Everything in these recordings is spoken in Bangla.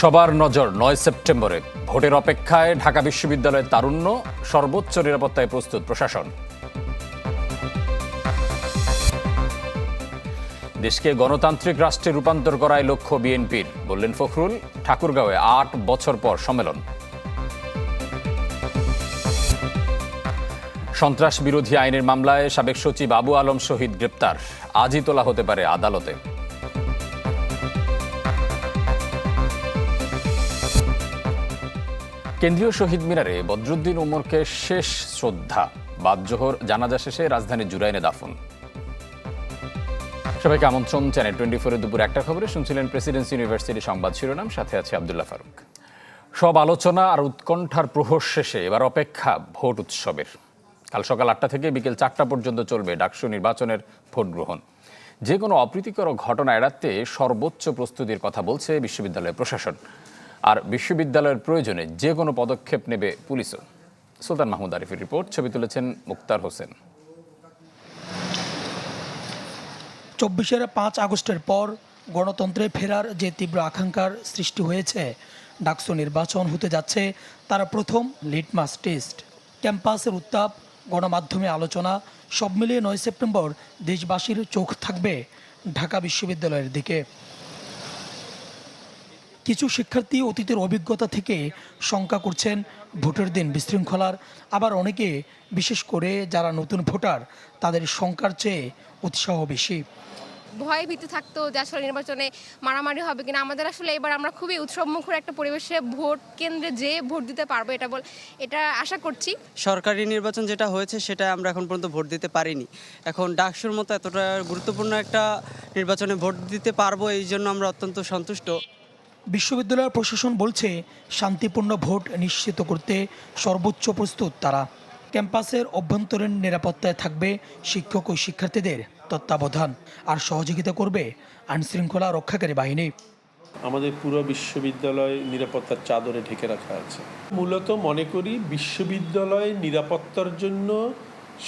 সবার নজর নয় সেপ্টেম্বরে। ভোটের অপেক্ষায় ঢাকা বিশ্ববিদ্যালয়ের তারুণ্য, সর্বোচ্চ নিরাপত্তায় প্রস্তুত প্রশাসন। দেশকে গণতান্ত্রিক রাষ্ট্রে রূপান্তর করায় লক্ষ্য বিএনপির, বললেন ফখরুল, ঠাকুরগাঁওয়ে আট বছর পর সম্মেলন। সন্ত্রাস বিরোধী আইনের মামলায় সাবেক সচিব আবু আলম শহীদ গ্রেপ্তার। আজই তোলা হতে পারে আদালতে। কেন্দ্রীয় শহীদ মিনারে বদরুদ্দিন উমরকে শেষ শ্রদ্ধা। বাদ জোহর জানাজা শেষে রাজধানীর জুরাইনে দাফন। সবাইকে আমন্ত্রণ চ্যানেল টোয়েন্টি ফোরের দুপুর একটা খবরে। শুনছিলেন প্রেসিডেন্সি ইউনিভার্সিটি সংবাদ শিরোনাম, সাথে আছে আবদুল্লাহ ফারুক। সব আলোচনা আর উৎকণ্ঠার প্রহর শেষে এবার অপেক্ষা ভোট উৎসবের। কাল সকাল আটটা থেকে বিকেল চারটা পর্যন্ত চলবে ডাকসু নির্বাচনের ভোট গ্রহণ। যে কোনো অপ্রীতিকর ঘটনা এড়াতে সর্বোচ্চ প্রস্তুতির কথা বলছে বিশ্ববিদ্যালয় প্রশাসন। আর বিশ্ববিদ্যালয়ের প্রয়োজনে যে কোনো পদক্ষেপ নেবে পুলিশও। সুলতান মাহমুদ আরিফের রিপোর্ট, ছবি তুলেছেন মুক্তার হোসেন। চব্বিশের পাঁচ আগস্টের পর গণতন্ত্রে ফেরার যে তীব্র আকাঙ্ক্ষার সৃষ্টি হয়েছে, ডাকসু নির্বাচন হতে যাচ্ছে তার প্রথম লিটমাস টেস্ট। ক্যাম্পাসের উত্তাপ, গণমাধ্যমে আলোচনা, সব মিলিয়ে নয় সেপ্টেম্বর দেশবাসীর চোখ থাকবে ঢাকা বিশ্ববিদ্যালয়ের দিকে। কিছু শিক্ষার্থী অতীতের অভিজ্ঞতা থেকে শঙ্কা করছেন ভোটের দিন বিশৃঙ্খলার। আবার অনেকে বিশেষ করে যারা নতুন ভোটার তাদের শঙ্কার চেয়ে উৎসাহ বেশি। ভয় ভীতি থাকতো যে আসলে নির্বাচনে মারামারি হবে কিনা। আমাদের আসলে এবার আমরা খুবই উৎসবমুখর একটা পরিবেশে ভোট কেন্দ্রে যে ভোট দিতে পারব এটা বল এটা আশা করছি। সরকারি নির্বাচন যেটা হয়েছে সেটা আমরা এখন পর্যন্ত ভোট দিতে পারিনি। এখন ডাকসুর মতো এতটা গুরুত্বপূর্ণ একটা নির্বাচনে ভোট দিতে পারব এই জন্য আমরা অত্যন্ত সন্তুষ্ট। বিশ্ববিদ্যালয়ের প্রশাসন বলছে, শান্তিপূর্ণ ভোট নিশ্চিত করতে সর্বোচ্চ প্রস্তুত তারা। ক্যাম্পাসের অভ্যন্তরীণ নিরাপত্তায় থাকবে শিক্ষক ও শিক্ষার্থীদের তত্ত্বাবধান আর সহযোগিতা করবে আইনশৃঙ্খলা রক্ষাকারী বাহিনী। আমাদের পুরো বিশ্ববিদ্যালয় নিরাপত্তার চাদরে ঢেকে রাখা আছে। মূলত মনে করি বিশ্ববিদ্যালয় নিরাপত্তার জন্য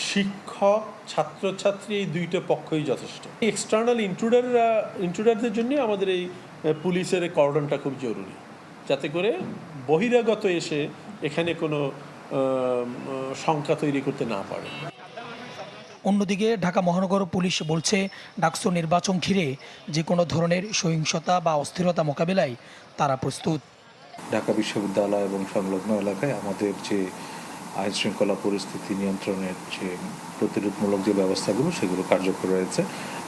শিক্ষক, ছাত্রছাত্রী এই দুইটা পক্ষই যথেষ্ট। এক্সটার্নাল ইন্ট্রুডাররা ইন্ট্রুডারদের জন্য আমাদের এই পুলিশের কর্ডনটা খুব জরুরি। যাতে করে বহিরাগত এসে এখানে কোনো শঙ্কা তৈরি করতে না পারে। অন্যদিকে ঢাকা মহানগর পুলিশ বলছে ডাকসু নির্বাচন ঘিরে যে কোনো ধরনের সহিংসতা বা অস্থিরতা মোকাবেলায় তারা প্রস্তুত। ঢাকা বিশ্ববিদ্যালয় এবং সংলগ্ন এলাকায় আমাদের যে আইন শৃঙ্খলা পরিস্থিতি নিয়ন্ত্রণের যে প্রতিরোধমূলক যে ব্যবস্থাগুলো, সেগুলো কার্যকর রয়েছে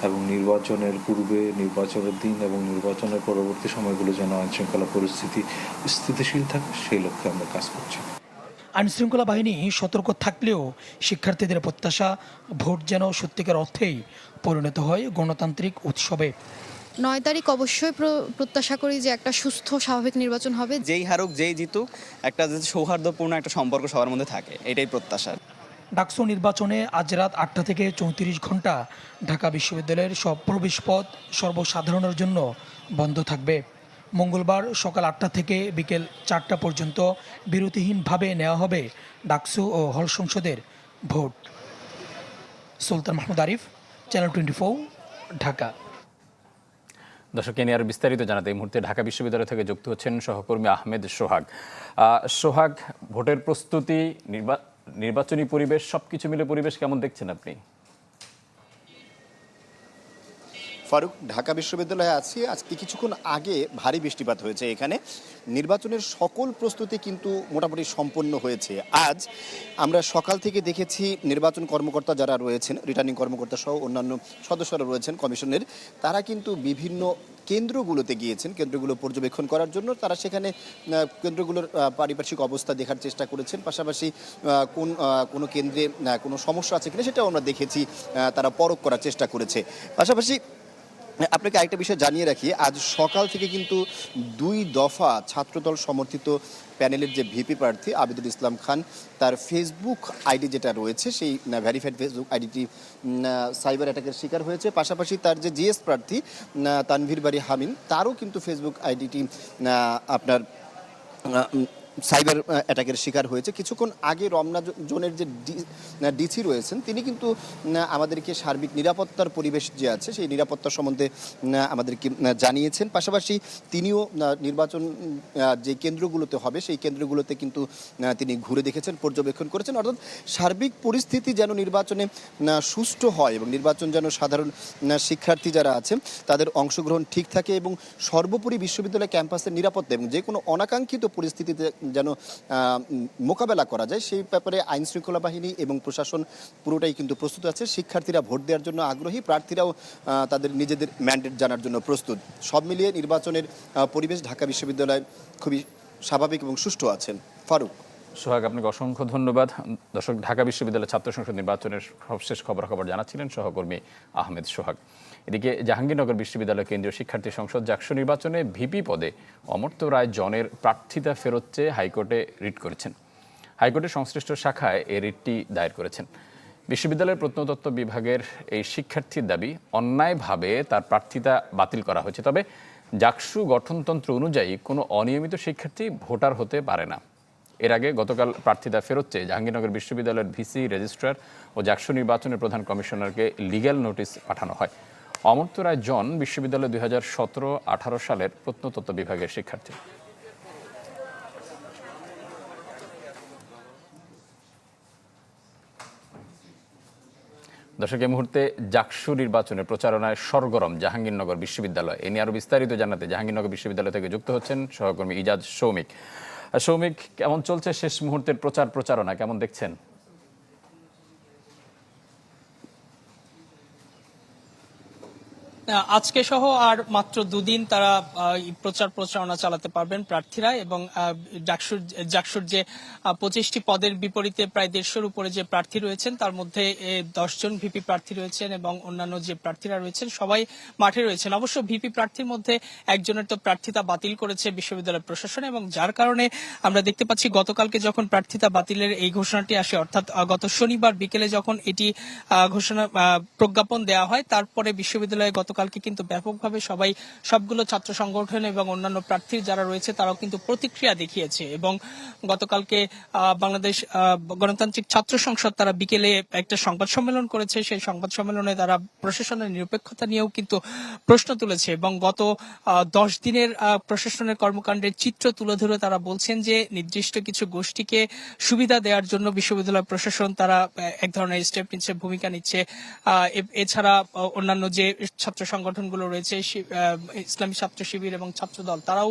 এবং নির্বাচনের পূর্বে, নির্বাচনের দিন এবং নির্বাচনের পরবর্তী সময়গুলো যেন আইন শৃঙ্খলা পরিস্থিতি স্থিতিশীল থাকে, সেই লক্ষ্যে আমরা কাজ করছি। আইনশৃঙ্খলা বাহিনী সতর্ক থাকলেও শিক্ষার্থীদের প্রত্যাশা, ভোট যেন সত্যিকার অর্থেই পরিণত হয় গণতান্ত্রিক উৎসবে। নয় তারিখ অবশ্যই প্র- প্রত্যাশা করি যে একটা সুস্থ স্বাভাবিক নির্বাচন হবে। যেই হারুক যেই জিতুক একটা সৌহার্দ্যপূর্ণ একটা সম্পর্ক সবার মধ্যে থাকে এটাই প্রত্যাশা। ডাকসু নির্বাচনে আজ রাত আটটা থেকে চৌত্রিশ ঘণ্টা ঢাকা বিশ্ববিদ্যালয়ের সব প্রবেশপথ সর্বসাধারণের জন্য বন্ধ থাকবে। মঙ্গলবার সকাল আটটা থেকে বিকেল চারটা পর্যন্ত বিরতিহীনভাবে নেওয়া হবে ডাকসু ও হল সংসদের vote. Sultan Mahmud Arif channel twenty Dhaka. দর্শক এ নিয়ে বিস্তারিত জানাতে এই মুহূর্তে ঢাকা বিশ্ববিদ্যালয় থেকে যুক্ত হচ্ছেন সহকর্মী আহমেদ সোহাগ। সোহাগ, ভোটের প্রস্তুতি, নির্বা- নির্বাচনী পরিবেশ, সবকিছু মিলে পরিবেশ কেমন দেখছেন আপনি? ফারুক, ঢাকা বিশ্ববিদ্যালয়ে আছি। আজকে কিছুক্ষণ আগে ভারী বৃষ্টিপাত হয়েছে এখানে। নির্বাচনের সকল প্রস্তুতি কিন্তু মোটামুটি সম্পন্ন হয়েছে। আজ আমরা সকাল থেকে দেখেছি নির্বাচন কর্মকর্তা যারা রয়েছেন রিটার্নিং কর্মকর্তা সহ অন্যান্য সদস্যরা রয়েছেন কমিশনের, তারা কিন্তু বিভিন্ন কেন্দ্রগুলোতে গিয়েছেন। কেন্দ্রগুলো পর্যবেক্ষণ করার জন্য তারা সেখানে কেন্দ্রগুলোর পারিপার্শ্বিক অবস্থা দেখার চেষ্টা করেছেন। পাশাপাশি কোন কোনো কেন্দ্রে কোনো সমস্যা আছে কিনা সেটাও আমরা দেখেছি তারা পরখ করার চেষ্টা করেছে। পাশাপাশি আপনাকে আরেকটা বিষয় জানিয়ে রাখি, আজ সকাল থেকে কিন্তু দুই দফা ছাত্রদল সমর্থিত প্যানেলের যে ভিপি প্রার্থী আবিদুল ইসলাম খান, তার ফেসবুক আইডি যেটা রয়েছে, সেই ভ্যারিফাইড ফেসবুক আইডিটি সাইবার অ্যাটাকের শিকার হয়েছে। পাশাপাশি তার যে জিএস প্রার্থী তানভীর বাড়ি হামিম, তারও কিন্তু ফেসবুক আইডিটি আপনার সাইবার অ্যাটাকের শিকার হয়েছে। কিছুক্ষণ আগে রমনা জোনের যে ডিসি রয়েছেন, তিনি কিন্তু আমাদেরকে সার্বিক নিরাপত্তার পরিবেশ যে আছে, সেই নিরাপত্তা সম্বন্ধে আমাদেরকে জানিয়েছেন। পাশাপাশি তিনিও নির্বাচন যে কেন্দ্রগুলোতে হবে, সেই কেন্দ্রগুলোতে কিন্তু তিনি ঘুরে দেখেছেন, পর্যবেক্ষণ করেছেন। অর্থাৎ সার্বিক পরিস্থিতি যেন নির্বাচনে সুষ্ঠু হয় এবং নির্বাচন যেন সাধারণ শিক্ষার্থী যারা আছেন, তাদের অংশগ্রহণ ঠিক থাকে এবং সর্বোপরি বিশ্ববিদ্যালয় ক্যাম্পাসের নিরাপত্তা এবং যে কোনো অনাকাঙ্ক্ষিত পরিস্থিতিতে যেন মোকাবেলা করা যায়, সেই ব্যাপারে আইন শৃঙ্খলা বাহিনী এবং প্রশাসন পুরোটাই কিন্তু প্রস্তুত আছে। শিক্ষার্থীরা ভোট দেওয়ার জন্য আগ্রহী, প্রার্থীরাও তাদের নিজেদের ম্যান্ডেট জানার জন্য প্রস্তুত। সব মিলিয়ে নির্বাচনের পরিবেশ ঢাকা বিশ্ববিদ্যালয় খুবই স্বাভাবিক এবং সুষ্ঠু আছেন। ফারুক। সোহাগ, আপনাকে অসংখ্য ধন্যবাদ। দর্শক, ঢাকা বিশ্ববিদ্যালয় ছাত্র সংসদ নির্বাচনের সবশেষ খবরাখবর জানাচ্ছিলেন সহকর্মী আহমেদ সোহাগ। এদিকে জাহাঙ্গীরনগর বিশ্ববিদ্যালয় কেন্দ্রীয় শিক্ষার্থী সংসদ জাকসু নির্বাচনে ভিপি পদে অমর্ত্য রায় জনের প্রার্থিতা ফেরত চেয়ে হাইকোর্টে রিট করেছেন। হাইকোর্টের সংশ্লিষ্ট শাখায় এই রিটটি দায়ের করেছেন। বিশ্ববিদ্যালয়ের প্রত্নতত্ত্ব বিভাগের এই শিক্ষার্থীর দাবি, অন্যায়ভাবে তার প্রার্থিতা বাতিল করা হয়েছে। তবে জাকসু গঠনতন্ত্র অনুযায়ী কোনো অনিয়মিত শিক্ষার্থী ভোটার হতে পারে না। এর আগে গতকাল প্রার্থিতা ফেরত চেয়ে জাহাঙ্গীরনগর বিশ্ববিদ্যালয়ের ভিসি রেজিস্ট্রার ও জাকসু নির্বাচনের প্রধান কমিশনারকে লিগ্যাল নোটিশ পাঠানো হয়। অমর্ত্য রায় জন বিশ্ববিদ্যালয় দুই হাজার সতেরো আঠারো সালের প্রত্নতত্ত্ব বিভাগের শিক্ষার্থী। দর্শক, এই মুহূর্তে জাকসু নির্বাচনের প্রচারণায় সরগরম জাহাঙ্গীরনগর বিশ্ববিদ্যালয়। এ নিয়ে আরও বিস্তারিত জানাতে জাহাঙ্গীরনগর বিশ্ববিদ্যালয় থেকে যুক্ত হচ্ছেন সহকর্মী ইজাজ সৌমিক। সৌমিক কেমন চলছে শেষ মুহূর্তের প্রচার প্রচারণা কেমন দেখছেন? আজকে সহ আর মাত্র দুদিন তারা প্রচার প্রচারণা চালাতে পারবেন প্রার্থীরা এবং জাকসুর যে পঁচিশটি পদের বিপরীতে প্রায় দেড়শোর উপরে যে প্রার্থী রয়েছেন, তার মধ্যে দশজন ভিপি প্রার্থী রয়েছেন এবং অন্যান্য যে প্রার্থীরা রয়েছেন, সবাই মাঠে রয়েছেন। অবশ্য ভিপি প্রার্থীর মধ্যে একজনের তো প্রার্থিতা বাতিল করেছে বিশ্ববিদ্যালয় প্রশাসন এবং যার কারণে আমরা দেখতে পাচ্ছি গতকালকে যখন প্রার্থিতা বাতিলের এই ঘোষণাটি আসে, অর্থাৎ গত শনিবার বিকেলে যখন এটি ঘোষণা প্রজ্ঞাপন দেওয়া হয়, তারপরে বিশ্ববিদ্যালয়ে গতকালকে কিন্তু ব্যাপকভাবে সবাই সবগুলো ছাত্র সংগঠন এবং অন্যান্য প্রার্থী যারা রয়েছে তারাও কিন্তু প্রতিক্রিয়া দেখিয়েছে এবং গতকালকে বাংলাদেশ গণতান্ত্রিক ছাত্র সংসদ তারা বিকেলে একটা সংবাদ সম্মেলন করেছে। সেই সংবাদ সম্মেলনে তারা প্রশাসনের নিরপেক্ষতা নিয়েও কিন্তু প্রশ্ন তুলেছে এবং গত দশ দিনের প্রশাসনের কর্মকাণ্ডের চিত্র তুলে ধরে তারা বলছেন যে নির্দিষ্ট কিছু গোষ্ঠীকে সুবিধা দেওয়ার জন্য বিশ্ববিদ্যালয় প্রশাসন তারা এক ধরনের স্টেপ নিচ্ছে, ভূমিকা নিচ্ছে। এছাড়া অন্যান্য যে ছাত্র সংগঠনগুলো রয়েছে ইসলামী ছাত্র শিবির এবং ছাত্রদল তারাও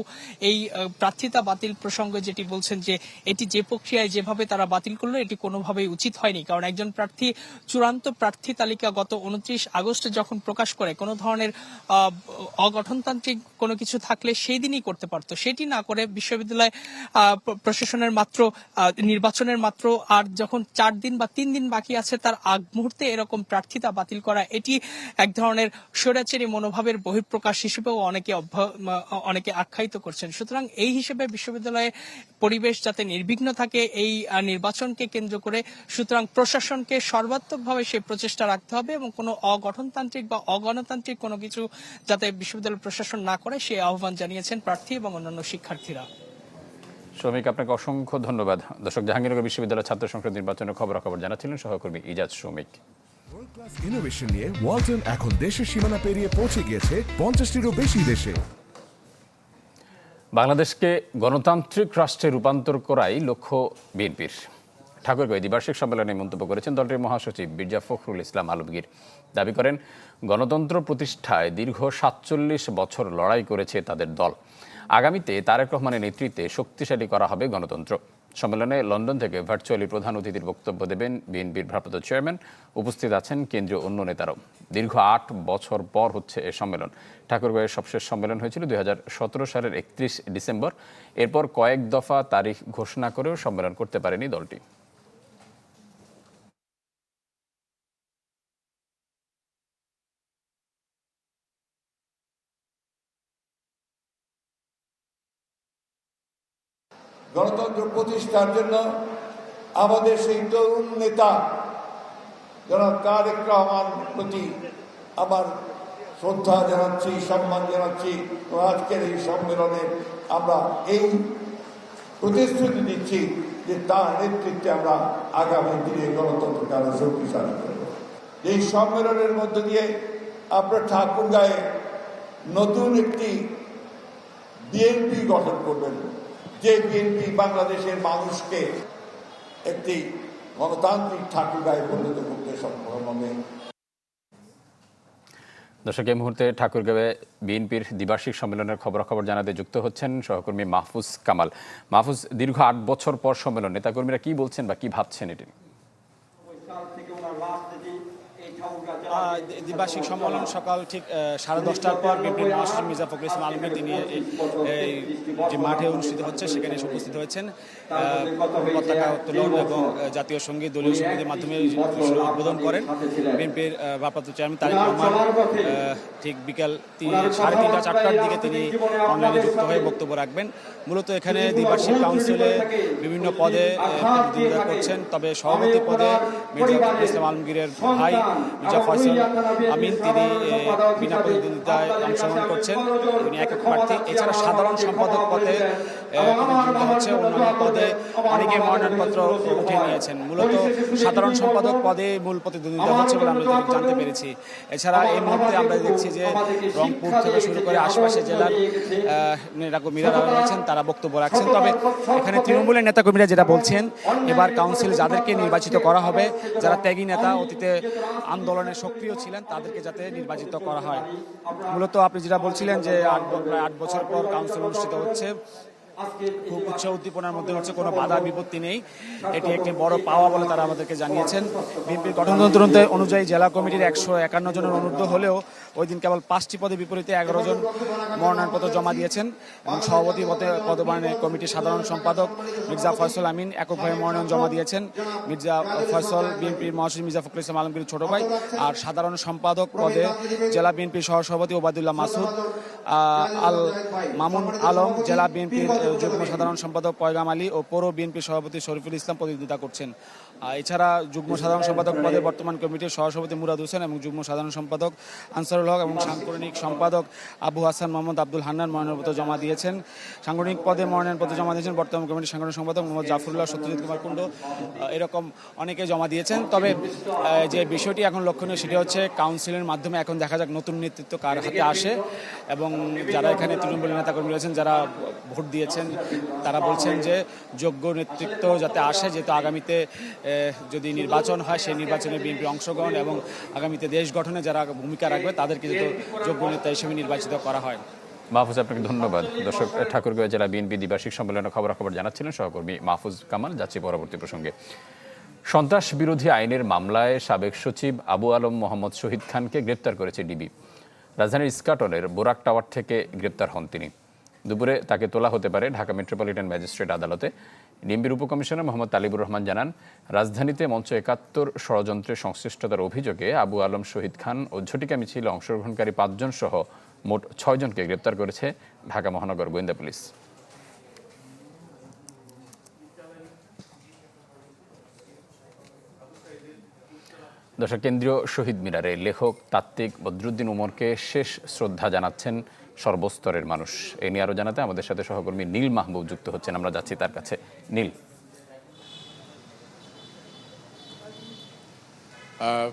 এই প্রার্থিতা বাতিল প্রসঙ্গে যেটি বলছেন যে, এটি যে প্রক্রিয়ায় যেভাবে তারা বাতিল করল, এটি কোনোভাবেই উচিত হয়নি। কারণ একজন প্রার্থী, চূড়ান্ত প্রার্থী তালিকা গত উনত্রিশ আগস্টে যখন প্রকাশ করে, কোনো ধরনের অগঠনতান্ত্রিক কোনো কিছু থাকলে সেই দিনই করতে পারতো। সেটি না করে বিশ্ববিদ্যালয় প্রশাসনের মাত্র নির্বাচনের মাত্র আর যখন চার দিন বা তিন দিন বাকি আছে, তার আগ মুহূর্তে এরকম প্রার্থিতা বাতিল করা, এটি এক ধরনের স্বৈরাচারী মনোভাবের বহিঃপ্রকাশ হিসেবেও অনেকে অনেকে আখ্যায়িত করছেন। সুতরাং এই হিসেবে বিশ্ববিদ্যালয়ে পরিবেশ যাতে নির্বিঘ্ন থাকে, এই নির্বাচনকে কেন্দ্র করে সুতরাং প্রশাসনকে সর্বাত্মকভাবে সেই প্রচেষ্টা রাখতে হবে এবং কোনো অগঠনতান্ত্রিক বা অগণতান্ত্রিক কোনো কিছু যাতে বিশ্ববিদ্যালয় প্রশাসন না করে সেই আহ্বান জানিয়েছেন প্রার্থী এবং অন্যান্য শিক্ষার্থীরা। শ্রমিক, আপনাকে অসংখ্য ধন্যবাদ। দর্শক, জাহাঙ্গীরনগর বিশ্ববিদ্যালয় ছাত্র সংসদ নির্বাচনের খবরাখবর জানাচ্ছিলেন সহকর্মী ইজাজ ইনোভেশন নিয়ে ওয়ালটন এখন দেশের সীমানা পেরিয়ে পৌঁছে গিয়েছে পঞ্চাশটিরও বেশি দেশে। বাংলাদেশকে গণতান্ত্রিক রাষ্ট্রে রূপান্তর করাই লক্ষ্য বিএনপির। ঠাকুরগাঁও দ্বিবার্ষিক সম্মেলনে মন্তব্য করেছেন দলটির মহাসচিব মির্জা ফখরুল ইসলাম আলমগীর। দাবি করেন, গণতন্ত্র প্রতিষ্ঠায় দীর্ঘ সাতচল্লিশ বছর লড়াই করেছে তাদের দল। আগামীতে তারেক রহমানের নেতৃত্বে শক্তিশালী করা হবে গণতন্ত্র। সম্মেলনে লন্ডন থেকে ভার্চুয়ালি প্রধান অতিথির বক্তব্য দেবেন বিএনপির ভারপ্রাপ্ত চেয়ারম্যান। উপস্থিত আছেন কেন্দ্রীয় অন্য নেতারাও। দীর্ঘ আট বছর পর হচ্ছে এ সম্মেলন। ঠাকুরগাঁয়ের সবশেষ সম্মেলন হয়েছিল দুই হাজার সতেরো সালের একত্রিশ ডিসেম্বর। এরপর কয়েক দফা তারিখ ঘোষণা করেও সম্মেলন করতে পারেনি দলটি গণতন্ত্র প্রতিষ্ঠার জন্য আমাদের সেই তরুণ নেতা, জনাব তারেক রহমান প্রতি আমার শ্রদ্ধা জানাচ্ছি, সম্মান জানাচ্ছি আজকের এই সম্মেলনে আমরা এই প্রতিশ্রুতি দিচ্ছি যে তার নেতৃত্বে আমরা আগামী দিনে গণতন্ত্রকে আরও শক্তিশালী করব। এই সম্মেলনের মধ্য দিয়ে আপনার ঠাকুর গায়ে নতুন একটি বিএনপি গঠন করবেন। যে বিএনপি বাংলাদেশের মানুষকে একটি গণতান্ত্রিক ঠাকুরায় পরিণত করতে সক্ষম হবে। দর্শক, এই মুহূর্তে ঠাকুরগাঁওয়ে বিএনপির দ্বিবার্ষিক সম্মেলনের খবরাখবর জানাতে যুক্ত হচ্ছেন সহকর্মী মাহফুজ কামাল। মাহফুজ, দীর্ঘ আট বছর পর সম্মেলন, নেতাকর্মীরা কি বলছেন বা কি ভাবছেন এটি নিয়ে? আহ, দ্বিবার্ষিক সম্মেলন সকাল ঠিক সাড়ে দশটার পর বিপিন মহাসচিব মির্জা ফখরুল ইসলাম আলমগীর, তিনি এই- যে মাঠে অনুষ্ঠিত হচ্ছে, সেখানে এসে উপস্থিত হয়েছেন। পতাকা উত্তোলন এবং জাতীয় সংগীত, দলীয় সঙ্গীতের মাধ্যমে উদ্বোধন করেন। বিএনপির ভারপ্রাপ্ত চেয়ারম্যান তারিক রহমান ঠিক বিকাল তিন সাড়ে তিনটা, চারটার দিকে তিনি অনলাইনে যুক্ত হয়ে বক্তব্য রাখবেন। মূলত এখানে দ্বিবার্ষিক কাউন্সিলে বিভিন্ন পদে প্রতিদ্বন্দ্বিতা করছেন। তবে সভাপতি পদে মির্জা ফখরুল ইসলাম আলমগীরের ভাই, মির্জা আমিন তিনি বিনা প্রতিদ্বন্দ্বিতায় অংশগ্রহণ করছেন। তিনি একক প্রার্থী। এছাড়া সাধারণ সম্পাদক পদে হচ্ছে অন্যান্য পদে অনেকে মনোনয়নপত্র উঠে নিয়েছেন। মূলত সাধারণ সম্পাদক পদে মূল প্রতিদ্বন্দ্বিতা হচ্ছে বলে আমরা জানতে পেরেছি। এছাড়া এই মুহূর্তে আমরা দেখছি যে রংপুর থেকে শুরু করে আশপাশের জেলার নেতাকর্মীরা রয়েছেন, তারা বক্তব্য রাখছেন। তবে এখানে তৃণমূলের নেতাকর্মীরা যেটা বলছেন, এবার কাউন্সিল যাদেরকে নির্বাচিত করা হবে, যারা ত্যাগী নেতা, অতীতে আন্দোলনে সক্রিয় ছিলেন, তাদেরকে যাতে নির্বাচিত করা হয়। মূলত আপনি যেটা বলছিলেন যে আট প্রায় আট বছর পর কাউন্সিল অনুষ্ঠিত হচ্ছে, খুব উচ্চ উদ্দীপনার মধ্যে হচ্ছে কোনো বাধা বিপত্তি নেই। এটি একটি বড় পাওয়া বলে তারা আমাদেরকে জানিয়েছেন। বিএনপির গঠনতন্ত্র অনুযায়ী জেলা কমিটির একশো একান্ন জনের অনুরোধ হলেও ওই দিন কেবল পাঁচটি পদে বিপরীতে এগারো জন মনোনয়নপত্র জমা দিয়েছেন। এবং সভাপতি পদে পদমানে কমিটির সাধারণ সম্পাদক মির্জা ফয়সল আমিন এককভাবে মনোনয়ন জমা দিয়েছেন। মির্জা ফয়সল বিএনপির মহাসচিব মির্জা ফখরুল ইসলাম আলমগীর ছোট ভাই আর সাধারণ সম্পাদক পদে জেলা বিএনপির সহসভাপতি ওবায়দুল্লাহ মাসুদ আল মামুন আলম, জেলা বিএনপির যুগ্ম সাধারণ সম্পাদক পয়গাম আলী ও পৌর বিএনপির সভাপতি শরীফুল ইসলাম প্রতিদ্বন্দ্বিতা করছেন। এছাড়া যুগ্ম সাধারণ সম্পাদক পদে বর্তমান কমিটির সহসভাপতি মুরাদ হোসেন এবং যুগ্ম সাধারণ সম্পাদক আনসারুল হক এবং সাংগঠনিক সম্পাদক আবু হাসান মোহাম্মদ আব্দুল হান্নান মনোনয়নপত্র জমা দিয়েছেন। সাংগঠনিক পদে মনোনয়নপত্র জমা দিয়েছেন বর্তমান কমিটির সাংগঠনিক সম্পাদক মোহাম্মদ জাফরুল্লাহ সত্যজিৎ কুমার কুণ্ড। এরকম অনেকে জমা দিয়েছেন। তবে যে বিষয়টি এখন লক্ষণীয় সেটি হচ্ছে কাউন্সিলের মাধ্যমে এখন দেখা যাক নতুন নেতৃত্ব কার হাতে আসে এবং যারা এখানে তৃণমূল নেতাকর্মী রয়েছেন, যারা ভোট দিয়েছেন, তারা বলছেন যে যোগ্য নেতৃত্ব যাতে আসে, যেহেতু আগামীতে যদি নির্বাচন হয়, সেই নির্বাচনে বিএনপি অংশগ্রহণ এবং আগামীতে দেশ গঠনে যারা ভূমিকা রাখবে তাদেরকে যাতে যোগ্য নেতা হিসেবে নির্বাচিত করা হয়। মাহফুজ, আপনাকে ধন্যবাদ। দর্শক, ঠাকুরগাঁও জেলা বিএনপি দ্বিবার্ষিক সম্মেলনের খবরাখবর জানাচ্ছিলেন সহকর্মী মাহফুজ কামাল। যাচ্ছি পরবর্তী প্রসঙ্গে। সন্ত্রাস বিরোধী আইনের মামলায় সাবেক সচিব আবু আলম মোহাম্মদ শহীদ খানকে গ্রেপ্তার করেছে ডিবি। রাজধানীর ইস্কাটনের বোরাক টাওয়ার থেকে গ্রেপ্তার হন তিনি। দুপুরে তাকে তোলা হতে পারে ঢাকা মেট্রোপলিটন ম্যাজিস্ট্রেট আদালতে। ডিএমবির উপকমিশনার মোহাম্মদ তালিবুর রহমান জানান, রাজধানীতে মঞ্চ একাত্তর ষড়যন্ত্রে সংশ্লিষ্টতার অভিযোগে আবু আলম শহীদ খান ও ঝটিকা মিছিলে অংশগ্রহণকারী পাঁচজন সহ মোট ছয়জনকে গ্রেপ্তার করেছে ঢাকা মহানগর গোয়েন্দা পুলিশ। দর্শক, কেন্দ্রীয় শহীদ মিনারে লেখক তাত্ত্বিক বদরুদ্দিন উমরকে শেষ শ্রদ্ধা জানাচ্ছেন সর্বস্তরের মানুষ। এ নিয়ে আরও জানাতে আমাদের সাথে সহকর্মী নীল মাহবুব যুক্ত হচ্ছেন। আমরা যাচ্ছি তার কাছে। নীল।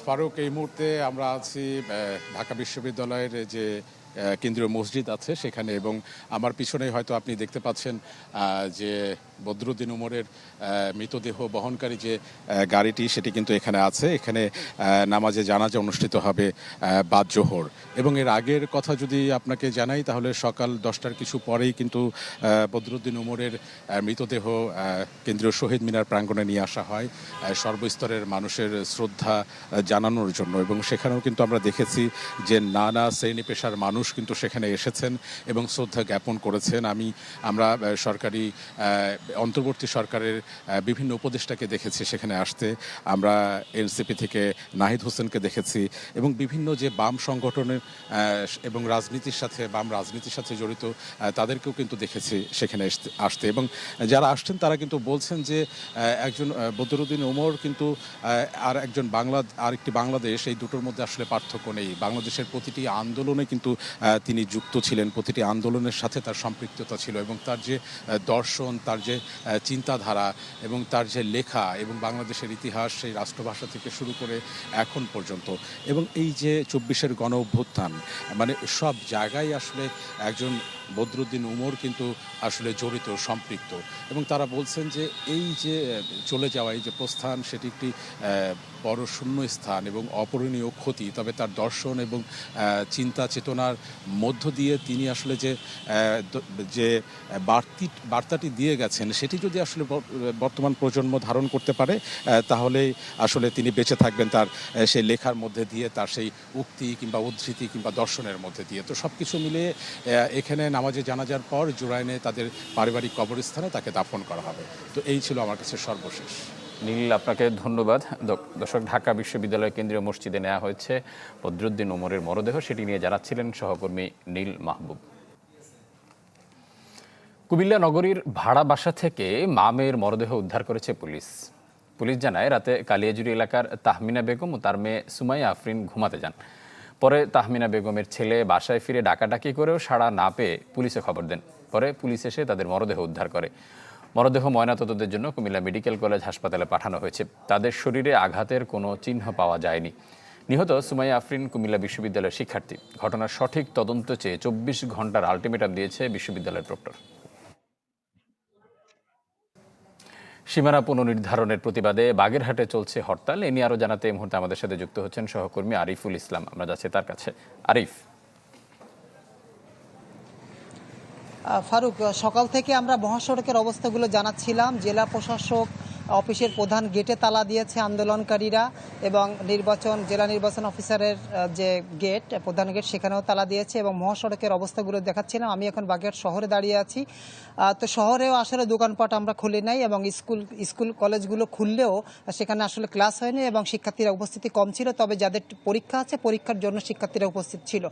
ফারুক, এই মুহূর্তে আমরা আছি ঢাকা বিশ্ববিদ্যালয়ের যে কেন্দ্রীয় মসজিদ আছে সেখানে এবং আমার পিছনে হয়তো আপনি দেখতে পাচ্ছেন যে বদরুদ্দিন উমরের মৃতদেহ বহনকারী যে গাড়িটি সেটি কিন্তু এখানে আছে। এখানে নামাজে জানাজা অনুষ্ঠিত হবে বাদ জোহর। এবং এর আগের কথা যদি আপনাকে জানাই, তাহলে সকাল দশটার কিছু পরেই কিন্তু বদরুদ্দিন উমরের মৃতদেহ কেন্দ্রীয় শহীদ মিনার প্রাঙ্গণে নিয়ে আসা হয় সর্বস্তরের মানুষের শ্রদ্ধা জানানোর জন্য। এবং সেখানেও কিন্তু আমরা দেখেছি যে নানা শ্রেণি পেশার মানুষ কিন্তু সেখানে এসেছেন এবং শ্রদ্ধা জ্ঞাপন করেছেন। আমি, আমরা সরকারি অন্তর্বর্তী সরকারের বিভিন্ন উপদেষ্টাকে দেখেছি সেখানে আসতে। আমরা এনসিপি থেকে নাহিদ হোসেনকে দেখেছি এবং বিভিন্ন যে বাম সংগঠনের এবং রাজনীতির সাথে, বাম রাজনীতির সাথে জড়িত তাদেরকেও কিন্তু দেখেছি সেখানে আসতে- এবং যারা আসছেন তারা কিন্তু বলছেন যে একজন বদরুদ্দিন ওমর কিন্তু আর একজন বাংলা আর একটি বাংলাদেশ, এই দুটোর মধ্যে আসলে পার্থক্য নেই। বাংলাদেশের প্রতিটি আন্দোলনে কিন্তু তিনি যুক্ত ছিলেন, প্রতিটি আন্দোলনের সাথে তার সম্পৃক্ততা ছিল এবং তার যে দর্শন, তার যে চিন্তাধারা এবং তার যে লেখা এবং বাংলাদেশের ইতিহাস, সেই রাষ্ট্রভাষা থেকে শুরু করে এখন পর্যন্ত। এবং এই যে চব্বিশের গণ অভ্যুত্থান মানে সব জায়গায় আসলে একজন বদরুদ্দিন উমর কিন্তু আসলে জড়িত, সম্পৃক্ত। এবং তারা বলছেন যে এই যে চলে যাওয়া, এই যে প্রস্থান, সেটি একটি বড় শূন্য স্থান এবং অপূরণীয় ক্ষতি। তবে তার দর্শন এবং চিন্তা, চেতনার মধ্য দিয়ে তিনি আসলে যে যে বার্তি, বার্তাটি দিয়ে গেছেন, সেটি যদি আসলে বর- বর্তমান প্রজন্ম ধারণ করতে পারে তাহলে আসলে তিনি বেঁচে থাকবেন তার সেই লেখার মধ্যে দিয়ে, তার সেই উক্তি কিংবা উদ্ধৃতি কিংবা দর্শনের মধ্যে দিয়ে। তো সব কিছু মিলিয়ে এখানে নামাজে জানাজার পর জুরাইনে তাদের পারিবারিক কবরস্থানে তাকে দাফন করা হবে। তো এই ছিল আমার কাছে সর্বশেষ। নীল, আপনাকে ধন্যবাদ। দর্শক, ঢাকা বিশ্ববিদ্যালয় কেন্দ্রীয় মসজিদে নেওয়া হয়েছে বদরুদ্দিন ওমরের মরদেহ। সেটি নিয়ে জানাচ্ছিলেন সহকর্মী নীল মাহবুব। কুমিল্লা নগরীর ভাড়া বাসা থেকে মামের মরদেহ উদ্ধার করেছে পুলিশ। পুলিশ জানায়, রাতে কালিয়াজুরি এলাকার তাহমিনা বেগম ও তার মেয়ে সুমাইয়া আফরিন ঘুমাতে যান। পরে তাহমিনা বেগমের ছেলে বাসায় ফিরে ডাকাডাকি করেও সাড়া না পেয়ে পুলিশে খবর দেন। পরে পুলিশ এসে তাদের মরদেহ উদ্ধার করে। মরদেহ ময়নাতদন্তের জন্য কুমিল্লা মেডিকেল কলেজ হাসপাতালে পাঠানো হয়েছে। তাদের শরীরে আঘাতের কোনো চিহ্ন পাওয়া যায়নি। নিহত সুমাইয়া আফরিন কুমিল্লা বিশ্ববিদ্যালয়ের শিক্ষার্থী। ঘটনার সঠিক তদন্ত চেয়ে চব্বিশ ঘণ্টার আলটিমেটাম দিয়েছে বিশ্ববিদ্যালয়ের প্রক্টর। সীমানা পুনর্নির্ধারণের প্রতিবাদে বাগেরহাটে চলছে হরতাল। এ নিয়ে আরও জানাতে এই মুহূর্তে আমাদের সাথে যুক্ত হচ্ছেন সহকর্মী আরিফুল ইসলাম। আমরা যাচ্ছি তার কাছে। আরিফ। ফারুক, সকাল থেকে আমরা মহাসড়কের অবস্থাগুলো জানাচ্ছিলাম। জেলা প্রশাসক অফিসের প্রধান গেটে তালা দিয়েছে আন্দোলনকারীরা এবং নির্বাচন, জেলা নির্বাচন অফিসারের যে গেট, প্রধান গেট, সেখানেও তালা দিয়েছে এবং মহাসড়কের অবস্থাগুলো দেখাচ্ছিলাম। আমি এখন বাগেরহাট শহরে দাঁড়িয়ে আছি। তো শহরেও আসলে দোকানপাট আমরা খুলি নাই এবং স্কুল স্কুল কলেজগুলো খুললেও সেখানে আসলে ক্লাস হয়নি এবং শিক্ষার্থীরা উপস্থিতি কম ছিল। তবে যাদের পরীক্ষা আছে, পরীক্ষার জন্য শিক্ষার্থীরা উপস্থিত ছিল।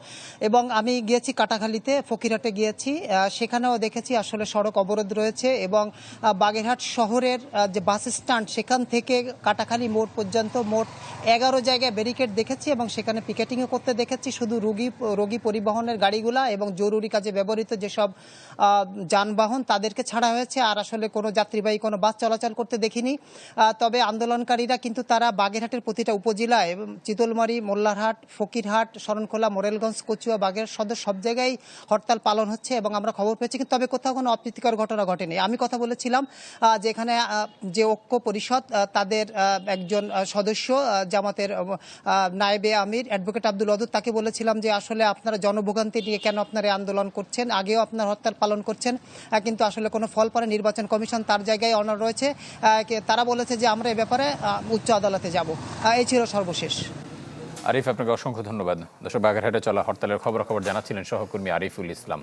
এবং আমি গিয়েছি কাটাখালীতে, ফকিরহাটে গিয়েছি। সেখানেও দেখেছি আসলে সড়ক অবরোধ রয়েছে এবং বাগেরহাট শহরের যে বাস স্ট্যান্ড। সেখান থেকে কাটাখালী মোড় পর্যন্ত মোট এগারো জায়গায় ব্যারিকেড দেখেছি এবং সেখানে পিকেটিংও করতে দেখেছি। শুধু রোগী রোগী পরিবহনের গাড়িগুলা এবং জরুরি কাজে ব্যবহৃত যেসব যানবাহন তাদেরকে ছাড়া হয়েছে। আর আসলে কোনো যাত্রীবাহী কোনো বাস চলাচল করতে দেখিনি। তবে আন্দোলনকারীরা কিন্তু তারা বাগেরহাটের প্রতিটা উপজেলায় চিতলমারি মোল্লারহাট ফকিরহাট শরণখোলা মোরেলগঞ্জ কচুয়া বাগের সদর সব জায়গায় হরতাল পালন হচ্ছে এবং আমরা খবর পেয়েছি। কিন্তু তবে কোথাও কোনো অপ্রীতিকর ঘটনা ঘটেনি। আমি কথা বলেছিলাম যেখানে আহ, যে ঐক্য পরিষদ তাদের একজন সদস্য জামাতের নায়েবে আমির, অ্যাডভোকেট আব্দুল ওদুদ তাকে বলেছিলাম যে আসলে আপনারা জনভোগান্তি নিয়ে কেন আপনারা আন্দোলন করছেন? আগেও আপনার হরতাল পালন করছেন কিন্তু আসলে কোনো ফল পরে নির্বাচন কমিশন তার জায়গায় অনর রয়েছে তারা বলেছে যে আমরা এ ব্যাপারে উচ্চ আদালতে যাব। এই ছিল সর্বশেষ। আরিফ, আপনাকে অসংখ্য ধন্যবাদ। দর্শক, বাগেরহাটে চলা হরতালের খবরাখবর জানাচ্ছিলেন সহকর্মী আরিফুল ইসলাম।